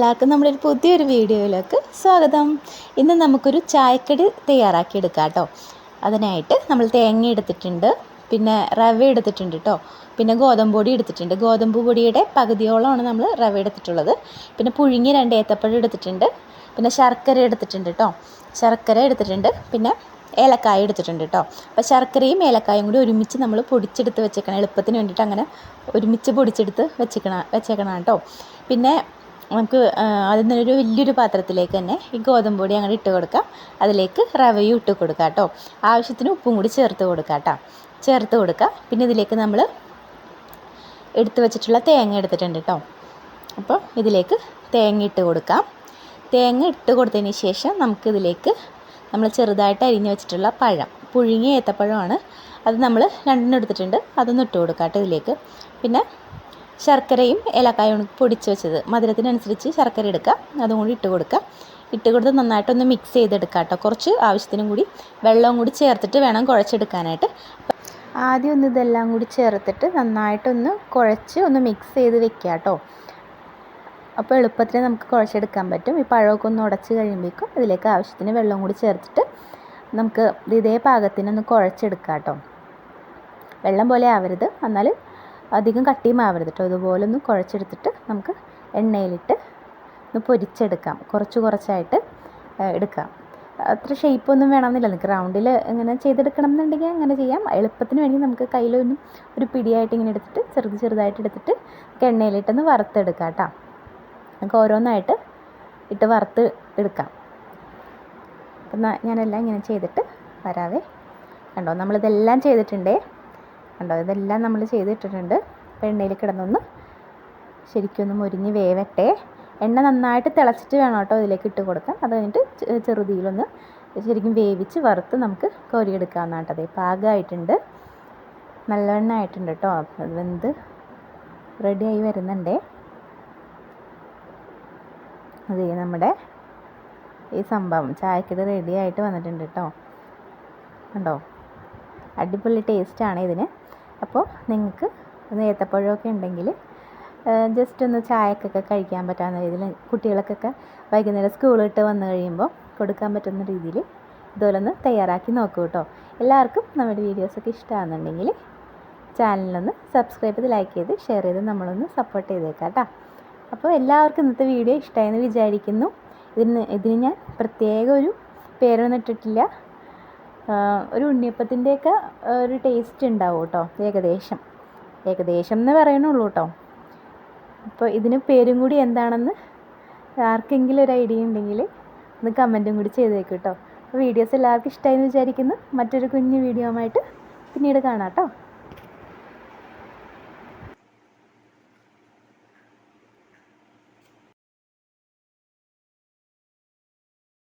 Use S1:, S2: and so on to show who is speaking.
S1: എല്ലാവർക്കും നമ്മുടെ ഒരു പുതിയൊരു വീഡിയോയിലേക്ക് സ്വാഗതം. ഇന്ന് നമുക്കൊരു ചായക്കടി തയ്യാറാക്കി എടുക്കാം കേട്ടോ. അതിനായിട്ട് നമ്മൾ തേങ്ങ എടുത്തിട്ടുണ്ട് പിന്നെ റവ എടുത്തിട്ടുണ്ട് കേട്ടോ. പിന്നെ ഗോതമ്പ് പൊടി എടുത്തിട്ടുണ്ട്. ഗോതമ്പ് പൊടിയുടെ പകുതിയോളമാണ് നമ്മൾ റവ എടുത്തിട്ടുള്ളത്. പിന്നെ പുഴുങ്ങി രണ്ട് ഏത്തപ്പഴം എടുത്തിട്ടുണ്ട്. പിന്നെ ശർക്കര എടുത്തിട്ടുണ്ട് കേട്ടോ. ശർക്കര എടുത്തിട്ടുണ്ട്. പിന്നെ ഏലക്കായ എടുത്തിട്ടുണ്ട് കേട്ടോ. അപ്പോൾ ശർക്കരയും ഏലക്കായും കൂടി ഒരുമിച്ച് നമ്മൾ പൊടിച്ചെടുത്ത് വെച്ചേക്കണം. എളുപ്പത്തിന് വേണ്ടിയിട്ട് അങ്ങനെ ഒരുമിച്ച് പൊടിച്ചെടുത്ത് വെച്ചേക്കണം വെച്ചേക്കണം കേട്ടോ. പിന്നെ നമുക്ക് അതിൽ നിന്നൊരു വലിയൊരു പാത്രത്തിലേക്ക് തന്നെ ഈ ഗോതമ്പ് പൊടി അങ്ങനെ ഇട്ട് കൊടുക്കാം. അതിലേക്ക് റവയും ഇട്ട് കൊടുക്കാം കേട്ടോ. ആവശ്യത്തിന് ഉപ്പും കൂടി ചേർത്ത് കൊടുക്കാം കേട്ടോ. ചേർത്ത് കൊടുക്കുക പിന്നെ ഇതിലേക്ക് നമ്മൾ എടുത്ത് വെച്ചിട്ടുള്ള തേങ്ങ എടുത്തിട്ടുണ്ട് കേട്ടോ. അപ്പോൾ ഇതിലേക്ക് തേങ്ങ ഇട്ട് കൊടുക്കാം. തേങ്ങ ഇട്ട് കൊടുത്തതിന് ശേഷം നമുക്കിതിലേക്ക് നമ്മൾ ചെറുതായിട്ട് അരിഞ്ഞ് വെച്ചിട്ടുള്ള പഴം പുഴുങ്ങിയ ഏത്തപ്പഴമാണ്. അത് നമ്മൾ രണ്ടെണ്ണം എടുത്തിട്ടുണ്ട്. അതൊന്ന് ഇട്ട് കൊടുക്കാം കേട്ടോ ഇതിലേക്ക്. പിന്നെ ശർക്കരയും ഏലക്കായും പൊടിച്ച് വെച്ചത്. മധുരത്തിനനുസരിച്ച് ശർക്കര എടുക്കുക അതും കൂടി ഇട്ട് കൊടുക്കുക ഇട്ട് കൊടുത്ത് നന്നായിട്ടൊന്ന് മിക്സ് ചെയ്തെടുക്കുക കേട്ടോ കുറച്ച് ആവശ്യത്തിനും കൂടി വെള്ളവും കൂടി ചേർത്തിട്ട് വേണം കുഴച്ചെടുക്കാനായിട്ട്. ആദ്യം ഒന്ന് ഇതെല്ലാം കൂടി ചേർത്തിട്ട് നന്നായിട്ടൊന്ന് കുഴച്ച് ഒന്ന് മിക്സ് ചെയ്ത് വെക്കുക കേട്ടോ അപ്പോൾ എളുപ്പത്തിൽ നമുക്ക് കുഴച്ചെടുക്കാൻ പറ്റും. ഈ പഴമൊക്കെ ഒന്ന് ഉടച്ച് കഴിയുമ്പോഴേക്കും ഇതിലേക്ക് ആവശ്യത്തിന് വെള്ളം കൂടി ചേർത്തിട്ട് നമുക്ക് ഇതേ പാകത്തിനൊന്ന് കുഴച്ചെടുക്കാം കേട്ടോ വെള്ളം പോലെ ആവരുത്. എന്നാൽ അധികം കട്ടിയും ആവരുത് കേട്ടോ. ഇതുപോലെ ഒന്ന് കുഴച്ചെടുത്തിട്ട് നമുക്ക് എണ്ണയിലിട്ട് ഒന്ന് പൊരിച്ചെടുക്കാം. കുറച്ച് കുറച്ചായിട്ട് എടുക്കാം. അത്ര ഷേപ്പൊന്നും വേണമെന്നില്ല. നിങ്ങൾക്ക് റൗണ്ടിൽ ഇങ്ങനെ ചെയ്തെടുക്കണം എന്നുണ്ടെങ്കിൽ അങ്ങനെ ചെയ്യാം. എളുപ്പത്തിന് വേണ്ടി നമുക്ക് കയ്യിലൊന്നും ഒരു പിടിയായിട്ട് ഇങ്ങനെ എടുത്തിട്ട് ചെറുത് ചെറുതായിട്ട് എടുത്തിട്ട് എണ്ണയിലിട്ടൊന്ന് വറുത്തെടുക്കാം കേട്ടോ. നമുക്ക് ഓരോന്നായിട്ട് ഇട്ട് വറുത്ത് എടുക്കാം. അപ്പം ഞാനെല്ലാം ഇങ്ങനെ ചെയ്തിട്ട് വരാവേ. കണ്ടോ? നമ്മളിതെല്ലാം ചെയ്തിട്ടുണ്ടേ. കണ്ടോ? ഇതെല്ലാം നമ്മൾ ചെയ്തിട്ടിട്ടുണ്ട്. അപ്പോൾ എണ്ണയിൽ കിടന്നൊന്ന് ശരിക്കും ഒന്ന് മുരിഞ്ഞ് വേവട്ടെ. എണ്ണ നന്നായിട്ട് തിളച്ചിട്ട് വേണം കേട്ടോ ഇതിലേക്ക് ഇട്ട് കൊടുക്കാൻ. അത് കഴിഞ്ഞിട്ട് ചെറുതീയിലൊന്ന് ശരിക്കും വേവിച്ച് വറുത്ത് നമുക്ക് കോരിയെടുക്കാവുന്നതാണ് കേട്ടോ. അതേ പാകമായിട്ടുണ്ട്. നല്ലവണ്ണം ആയിട്ടുണ്ട് കേട്ടോ. വെന്ത് റെഡിയായി വരുന്നുണ്ടേ. അതേ നമ്മുടെ ഈ സംഭവം ചായക്കിട് റെഡി ആയിട്ട് വന്നിട്ടുണ്ട് കേട്ടോ. കണ്ടോ? അടിപൊളി ടേസ്റ്റാണ് ഇതിന്. അപ്പോൾ നിങ്ങൾക്ക് ഏത്തപ്പഴമൊക്കെ ഉണ്ടെങ്കിൽ ജസ്റ്റ് ഒന്ന് ചായക്കൊക്കെ കഴിക്കാൻ പറ്റാവുന്ന രീതിയിൽ കുട്ടികൾക്കൊക്കെ വൈകുന്നേരം സ്കൂൾ വിട്ട് വന്നു കഴിയുമ്പോൾ കൊടുക്കാൻ പറ്റുന്ന രീതിയിൽ ഇതുപോലെ ഒന്ന് തയ്യാറാക്കി നോക്കൂ കേട്ടോ. എല്ലാവർക്കും നമ്മുടെ വീഡിയോസൊക്കെ ഇഷ്ടമാണെന്നുണ്ടെങ്കിൽ ചാനലിലൊന്ന് സബ്സ്ക്രൈബ് ചെയ്ത് ലൈക്ക് ചെയ്ത് ഷെയർ ചെയ്ത് നമ്മളൊന്ന് സപ്പോർട്ട് ചെയ്തേക്കാം കേട്ടോ. അപ്പോൾ എല്ലാവർക്കും ഇന്നത്തെ വീഡിയോ ഇഷ്ടമായെന്ന് വിചാരിക്കുന്നു. ഇതിന് ഇതിന് ഞാൻ പ്രത്യേക ഒരു പേരൊന്നും ഇട്ടിട്ടില്ല. ഒരു ഉണ്ണിയപ്പത്തിന്റെയൊക്കെ ഒരു ടേസ്റ്റ് ഉണ്ടാവും കേട്ടോ ഏകദേശം. ഏകദേശം എന്ന് പറയണുള്ളൂ കേട്ടോ അപ്പോൾ ഇതിന് പേരും കൂടി എന്താണെന്ന് ആർക്കെങ്കിലും ഒരു ഐഡിയ ഉണ്ടെങ്കിൽ ഒന്ന് കമന്റും കൂടി ചെയ്തേക്കും കേട്ടോ അപ്പോൾ വീഡിയോസ് എല്ലാവർക്കും ഇഷ്ടമായി എന്ന് വിചാരിക്കുന്നു. മറ്റൊരു കുഞ്ഞു വീഡിയോ ആയിട്ട് പിന്നീട് കാണാം കേട്ടോ